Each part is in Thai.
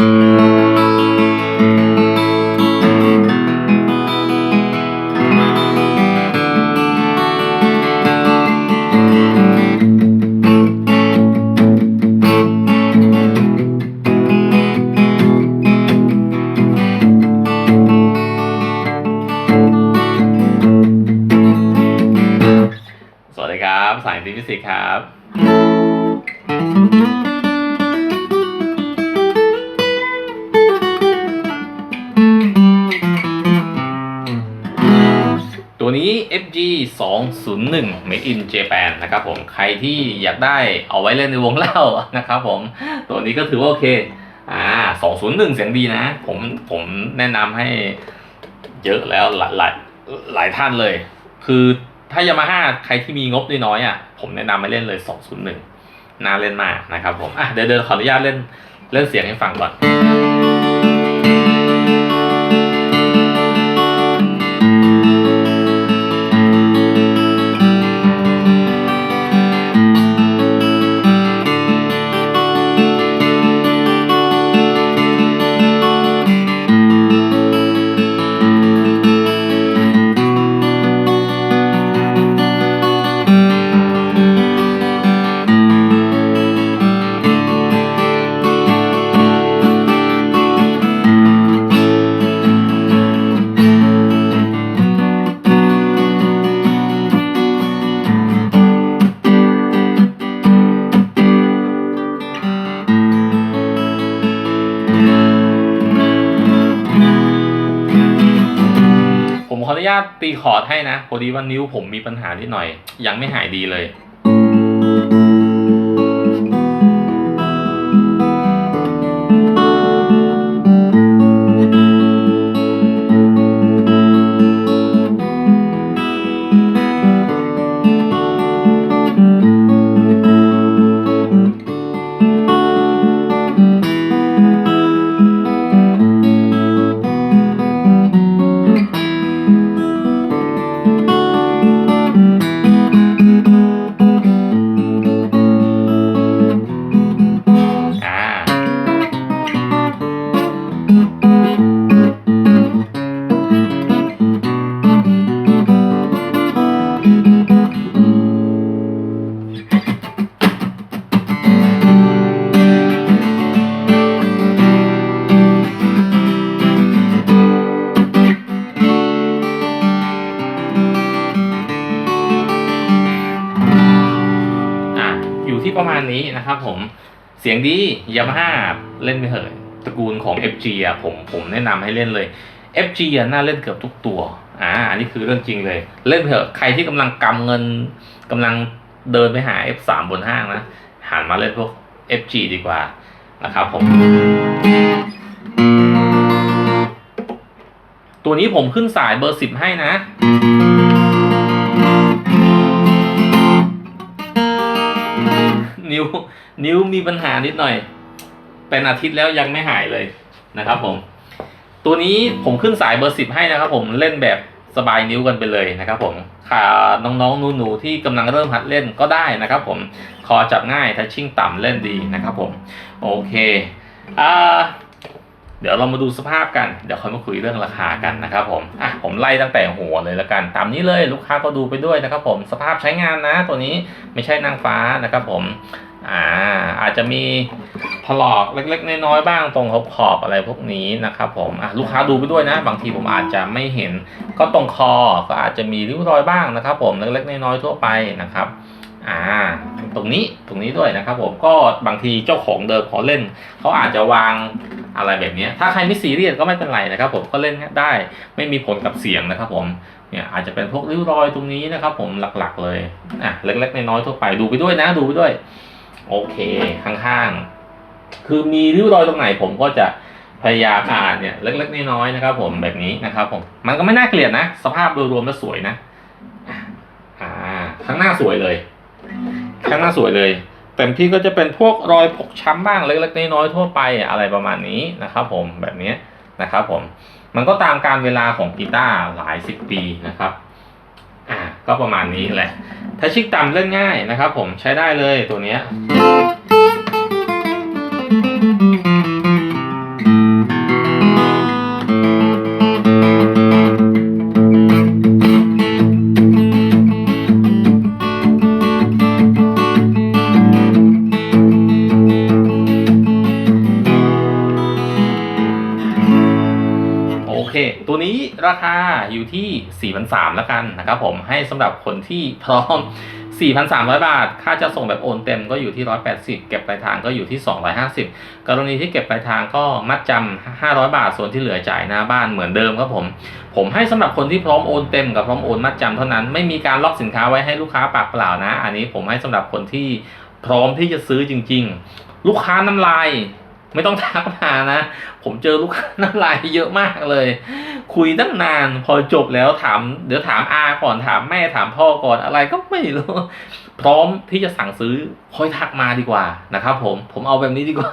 สวัสดีครับ สายดิฟิสิกครับ 201 Made in Japan นะครับผมใครที่อยากได้เอาไว้เล่นในวงเล่านะครับผมตัวนี้ก็ถือว่าโอเคอ่า201 เสียงดีนะ ผมผมแนะนำให้เยอะแล้วหลายหลายหลายท่านเลย คือถ้ายามาฮ่าใครที่มีงบน้อยๆอะผมแนะนำให้เล่นเลย 201 น่าเล่นมากนะครับผมอะเดี๋ยวเดี๋ยวขออนุญาตเล่นเล่นเสียงให้ฟังก่อน ออนุญาตตีคอร์ดให้นะพอดีว่านิ้วผมมีปัญหานิดหน่อย ยังไม่หายดีเลย ที่ประมาณนี้นะครับผมเสียงดียามาฮ่าเล่นไปเถอะตระกูลของ FG อะผมผมแนะนำให้เล่นเลย FG อะน่าเล่นเกือบทุกตัวอ่าอันนี้คือเรื่องจริงเลย เล่นไปเถอะใครที่กำลังกำเงินกำลังเดินไปหา F3 บนห้างนะหันมาเล่นพวก FG ดีกว่านะครับผม ตัวนี้ผมขึ้นสายเบอร์สิบให้นะ นิ้ว นิ้วมีปัญหานิดหน่อย เป็นอาทิตย์แล้วยังไม่หายเลยนะครับ ผม ตัวนี้ผมขึ้นสายเบอร์สิบให้นะครับ ผมเล่นแบบสบายนิ้วกันไปเลยนะครับ ผมค่ะน้องๆหนูๆที่กำลังเริ่มหัดเล่นก็ได้นะครับ ผมคอจับง่ายทัชชิ่งต่ำเล่นดีนะครับ ผม โอเคอ่า เดี๋ยวเรามาดูสภาพกัน เดี๋ยวค่อยมาคุยเรื่องราคากันนะครับผม อะ ผมไล่ตั้งแต่หัวเลยละกัน ตามนี้เลยลูกค้าก็ดูไปด้วยนะครับผม สภาพใช้งานนะ ตัวนี้ไม่ใช่นางฟ้านะครับผม อ่า อาจจะมีถลอกเล็ก ๆ น้อยๆบ้างตรงขอบขอบอะไรพวกนี้นะครับผม อะ ลูกค้าดูไปด้วยนะ บางทีผมอาจจะไม่เห็น ก็ตรงคอ ก็อาจจะมีริ้วรอยบ้างนะครับผม เล็กๆน้อยๆทั่วไปนะครับ อ่าตรงนี้ตรงนี้ด้วยนะครับผมก็บางทีเจ้าของเดิมเขาเล่น เขาอาจจะวางอะไรแบบนี้ ถ้าใครไม่ซีเรียสก็ไม่เป็นไรนะครับ ผมก็เล่นได้ไม่มีผลกับเสียงนะครับ ผมเนี่ยอาจจะเป็นพวกริ้วรอยตรงนี้นะครับ ผมหลักๆเลยอะเล็กๆน้อยๆทั่วไปดูไปด้วยนะดูไปด้วย โอเคข้างๆ คือมีริ้วรอยตรงไหนผมก็จะพยายามอ่านเนี่ยเล็กๆน้อยๆนะครับ ผมแบบนี้นะครับ ผมมันก็ไม่น่าเกลียดนะ สภาพโดยรวมแล้วสวยนะอ่าข้างหน้าสวยเลย ข้างหน้าสวยเลยเต็มที่ก็จะเป็นพวกรอยพกช้ำบ้างเล็กๆน้อยๆทั่วไปอะไรประมาณนี้นะครับ ผมแบบนี้นะครับ ผมมันก็ตามการเวลาของกีตาร์หลายสิบปีนะครับอ่าก็ประมาณนี้แหละถ้าชิกต่ำเล่นง่ายนะครับ ผมใช้ได้เลยตัวเนี้ย ตัวนี้ราคาอยู่ที่ 4,300แล้วกันนะครับผมให้สำหรับคนที่พร้อม 4,300 บาท ค่าจะส่งแบบโอนเต็มก็อยู่ที่ 180 เก็บปลายทางก็อยู่ที่ 250 กรณีที่เก็บปลายทางก็มัดจำ500 บาท ส่วนที่เหลือจ่ายหน้าบ้านเหมือนเดิมครับผม ผมให้สำหรับคนที่พร้อมโอนเต็มกับพร้อมโอนมัดจำเท่านั้น ไม่มีการล็อกสินค้าไว้ให้ลูกค้าปากเปล่านะ อันนี้ผมให้สำหรับคนที่พร้อมที่จะซื้อจริง ๆ ลูกค้าน้ำลาย ไม่ต้องทักมานะ ผมเจอลูกค้าน้ำลายเยอะมากเลย คุยตั้งนานพอจบแล้วถาม เดี๋ยวถามอาก่อนถามแม่ถามพ่อก่อนอะไรก็ไม่รู้ พร้อมที่จะสั่งซื้อค่อยทักมาดีกว่านะครับผมผมเอาแบบนี้ดีกว่า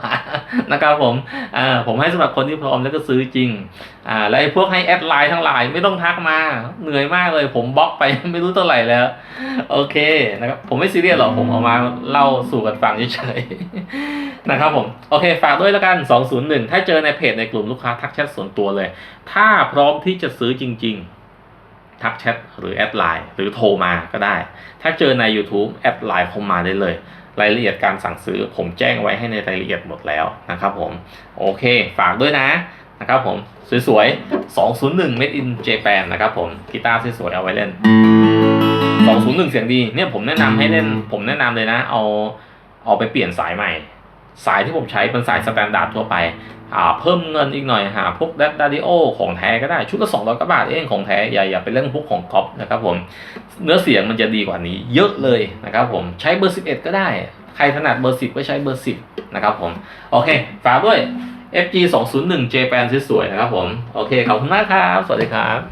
นะครับผมอ่าผมให้สำหรับคนที่พร้อมแล้วก็ซื้อจริงอ่าและไอ้พวกให้แอดไลน์ทั้งหลายไม่ต้องทักมาเหนื่อยมากเลย ผมบล็อกไปไม่รู้เท่าไหร่แล้ว โอเคนะครับผมไม่ซีเรียสหรอกผมเอามาเล่าสู่กันฟังเฉยๆนะครับผมโอเคฝากด้วยแล้วกัน 201 ถ้าเจอในเพจในกลุ่มลูกค้าทักแชทส่วนตัวเลย ถ้าพร้อมที่จะซื้อจริง ๆทักแชทหรือแอดไลน์หรือโทรมาก็ได้ ถ้าเจอใน YouTube แอดไลน์เข้ามาได้เลย รายละเอียดการสั่งซื้อผมแจ้งไว้ให้ในรายละเอียดหมดแล้วนะครับผมโอเค ฝากด้วยนะนะครับผมสวยๆ 201 Made in Japan นะครับผมกีตาร์สวยๆเอาไว้เล่น 201 เสียงดีเนี่ยผมแนะนำให้เล่น ผมแนะนำเลยนะ เอาเอาไปเปลี่ยนสายใหม่ สายที่ผมใช้เป็นสายสแตนดาร์ดทั่วไปอ่าเพิ่มเงินอีกหน่อยหาพวกดัดดาริโอของแท้ก็ได้ชุดละ200กว่าบาทเองของแท้อย่าอย่าไปเล่นพวกของก๊อปนะครับผมเนื้อเสียงมันจะดีกว่านี้เยอะเลยนะครับผมใช้เบอร์ 11 ก็ได้ ใครถนัดเบอร์ 10 ก็ใช้เบอร์ 10 นะครับผม โอเค ฝากด้วย FG 201 Japan สวยๆนะครับผม โอเค ขอบคุณมากครับ สวัสดีครับ